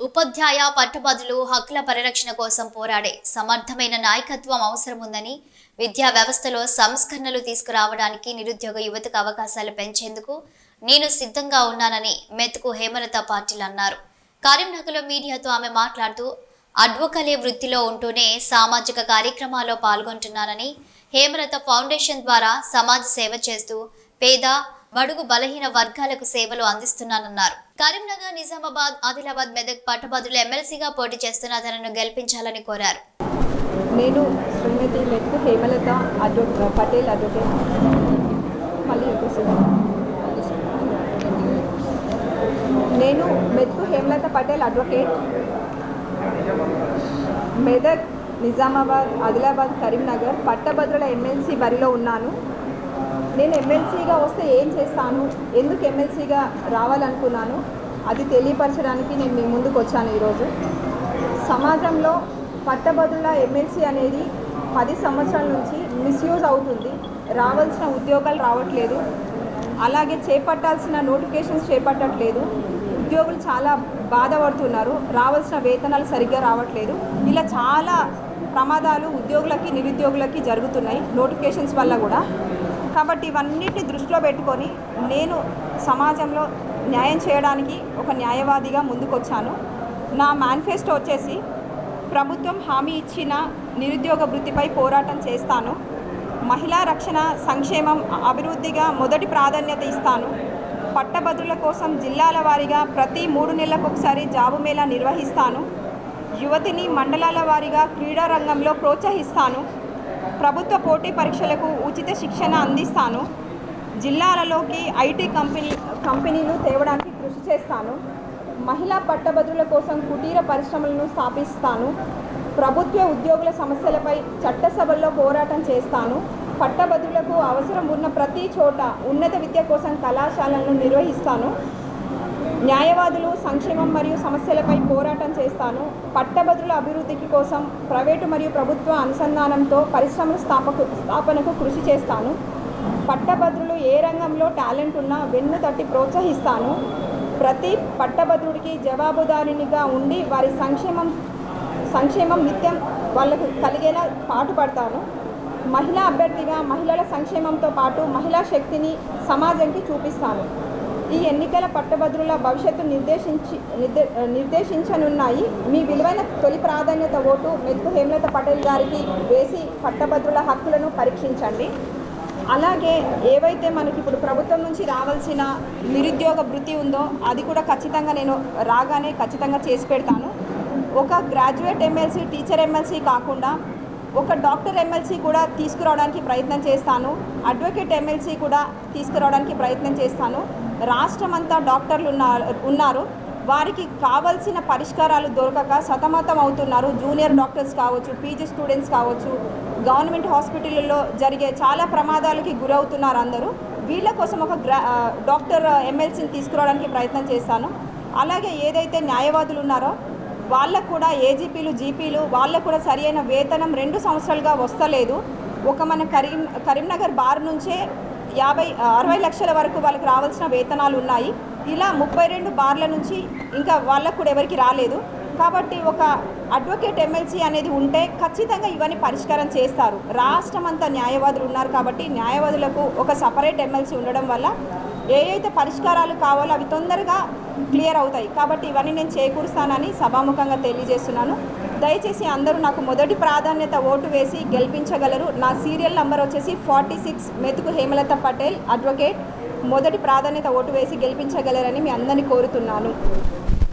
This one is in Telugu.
ఉపాధ్యాయ పట్టుబదులు హక్కుల పరిరక్షణ కోసం పోరాడే సమర్థమైన నాయకత్వం అవసరముందని విద్యా వ్యవస్థలో సంస్కరణలు తీసుకురావడానికి నిరుద్యోగ యువతకు అవకాశాలు పెంచేందుకు నేను సిద్ధంగా ఉన్నానని మెతుకు హేమలత పాటిల్ అన్నారు. కరీంనగర్లో మీడియాతో ఆమె మాట్లాడుతూ అడ్వకలే వృత్తిలో ఉంటూనే సామాజిక కార్యక్రమాల్లో పాల్గొంటున్నానని హేమలత ఫౌండేషన్ ద్వారా సమాజ సేవ చేస్తూ పేద బడుగు బలహీన వర్గాలకు సేవలు అందిస్తున్నానన్నారు. కరీంనగర్ నిజామాబాద్ ఆదిలాబాద్ మెదక్ పట్టభద్రులు ఎమ్మెల్సీగా పోటీ చేస్తున్న తనను గెలిపించాలని కోరారు. నేను శ్రీమతి మెట్టు హేమలత అడ్వో పటేల్ అడ్వకేట్. మళ్ళీ నేను మెట్టు హేమలత పటేల్ అడ్వకేట్. మెదక్ నిజామాబాద్ ఆదిలాబాద్ కరీంనగర్ పట్టభద్రుల ఎమ్మెల్సీ బరిలో ఉన్నాను. నేను ఎమ్మెల్సీగా వస్తే ఏం చేస్తాను? ఎందుకు ఎమ్మెల్సీగా రావాలనుకున్నాను? అది తెలియపరచడానికి నేను మీ ముందుకు వచ్చాను ఈరోజు. సమాజంలో పట్టభద్రుల ఎమ్మెల్సీ అనేది పది సంవత్సరాల నుంచి మిస్యూజ్ అవుతుంది. రావాల్సిన ఉద్యోగాలు రావట్లేదు. అలాగే చేపట్టాల్సిన నోటిఫికేషన్స్ చేపట్టట్లేదు. ఉద్యోగులు చాలా బాధపడుతున్నారు. రావాల్సిన వేతనాలు సరిగ్గా రావట్లేదు. ఇలా చాలా ప్రమాదాలు ఉద్యోగులకి నిరుద్యోగులకి జరుగుతున్నాయి. నోటిఫికేషన్స్ వల్ల కూడా. కాబట్టి ఇవన్నిటిని దృష్టిలో పెట్టుకొని నేను సమాజంలో న్యాయం చేయడానికి ఒక న్యాయవాదిగా ముందుకొచ్చాను. నా మేనిఫెస్టో వచ్చేసి ప్రభుత్వం హామీ ఇచ్చిన నిరుద్యోగ వృత్తిపై పోరాటం చేస్తాను. మహిళా రక్షణ సంక్షేమం అభివృద్ధిగా మొదటి ప్రాధాన్యత ఇస్తాను. పట్టభద్రుల కోసం జిల్లాల వారీగా ప్రతి మూడు నెలలకు ఒకసారి జాబు మేళా నిర్వహిస్తాను. యువతిని మండలాల వారీగా క్రీడా రంగంలో ప్రోత్సహిస్తాను. ప్రభుత్వ పోటీ పరీక్షలకు ఉచిత శిక్షణ అందిస్తాను. జిల్లాలలోకి ఐటీ కంపెనీ కంపెనీలు తేవడానికి కృషి చేస్తాను. మహిళా పట్టభద్రుల కోసం కుటీర పరిశ్రమలను స్థాపిస్తాను. ప్రభుత్వ ఉద్యోగుల సమస్యలపై చట్టసభల్లో పోరాటం చేస్తాను. పట్టభద్రులకు అవసరం ఉన్న ప్రతి చోట ఉన్నత విద్య కోసం కళాశాలను నిర్వహిస్తాను. న్యాయవాదులు సంక్షేమం మరియు సమస్యలపై పోరాటం చేస్తాను. పట్టభద్రుల అభివృద్ధికి కోసం ప్రైవేటు మరియు ప్రభుత్వ అనుసంధానంతో పరిశ్రమల స్థాపకు స్థాపనకు కృషి చేస్తాను. పట్టభద్రులు ఏ రంగంలో టాలెంట్ ఉన్నా వెన్ను తట్టి ప్రోత్సహిస్తాను. ప్రతి పట్టభద్రుడికి జవాబుదారినిగా ఉండి వారి సంక్షేమం సంక్షేమం నిత్యం వాళ్ళకు కలిగేలా పాటుపడతాను. మహిళా అభ్యర్థిగా మహిళల సంక్షేమంతో పాటు మహిళా శక్తిని సమాజంకి చూపిస్తాను. ఈ ఎన్నికల పట్టభద్రుల భవిష్యత్తు నిర్దేశించి నిర్దేశించనున్నాయి. మీ విలువైన తొలి ప్రాధాన్యత ఓటు మెతుకు హేమలత పటేల్ గారికి వేసి పట్టభద్రుల హక్కులను పరీక్షించండి. అలాగే ఏవైతే మనకి ఇప్పుడు ప్రభుత్వం నుంచి రావాల్సిన నిరుద్యోగ వృత్తి ఉందో అది కూడా ఖచ్చితంగా నేను రాగానే ఖచ్చితంగా చేసి పెడతాను. ఒక గ్రాడ్యుయేట్ ఎమ్మెల్సీ టీచర్ ఎమ్మెల్సీ కాకుండా ఒక డాక్టర్ ఎమ్మెల్సీ కూడా తీసుకురావడానికి ప్రయత్నం చేస్తాను. అడ్వకేట్ ఎమ్మెల్సీ కూడా తీసుకురావడానికి ప్రయత్నం చేస్తాను. రాష్ట్రం అంతా డాక్టర్లు ఉన్నారు ఉన్నారు. వారికి కావలసిన పరిష్కారాలు దొరకక సతమతం అవుతున్నారు. జూనియర్ డాక్టర్స్ కావచ్చు పీజీ స్టూడెంట్స్ కావచ్చు గవర్నమెంట్ హాస్పిటల్లో జరిగే చాలా ప్రమాదాలకి గురవుతున్నారు అందరూ. వీళ్ళ కోసం ఒక గ్రా డాక్టర్ ఎమ్మెల్సీని తీసుకురావడానికి ప్రయత్నం చేస్తాను. అలాగే ఏదైతే న్యాయవాదులు ఉన్నారో వాళ్ళకు కూడా ఏజీపీలు జీపీలు వాళ్ళకు కూడా సరి అయిన వేతనం రెండు సంవత్సరాలుగా వస్తలేదు. ఒక మన కరీం కరీంనగర్ బార్ నుంచే యాభై అరవై లక్షల వరకు వాళ్ళకి రావాల్సిన వేతనాలు ఉన్నాయి. ఇలా ముప్పై రెండు బార్ల నుంచి ఇంకా వాళ్ళకు కూడా ఎవరికి రాలేదు. కాబట్టి ఒక అడ్వకేట్ ఎమ్మెల్సీ అనేది ఉంటే ఖచ్చితంగా ఇవన్నీ పరిష్కారం చేస్తారు. రాష్ట్రం అంతా న్యాయవాదులు ఉన్నారు కాబట్టి న్యాయవాదులకు ఒక సపరేట్ ఎమ్మెల్సీ ఉండడం వల్ల ఏ అయితే పరిష్కారాలు కావాలో అవి తొందరగా క్లియర్ అవుతాయి. కాబట్టి ఇవన్నీ నేను చేకూరుస్తానని సభాముఖంగా తెలియజేస్తున్నాను. దయచేసి అందరూ నాకు మొదటి ప్రాధాన్యత ఓటు వేసి గెలిపించగలరు. నా సీరియల్ నంబర్ వచ్చేసి forty six Methuku Hemalatha Patel advocate. మొదటి ప్రాధాన్యత ఓటు వేసి గెలిపించగలరని మీ అందరినీ కోరుతున్నాను.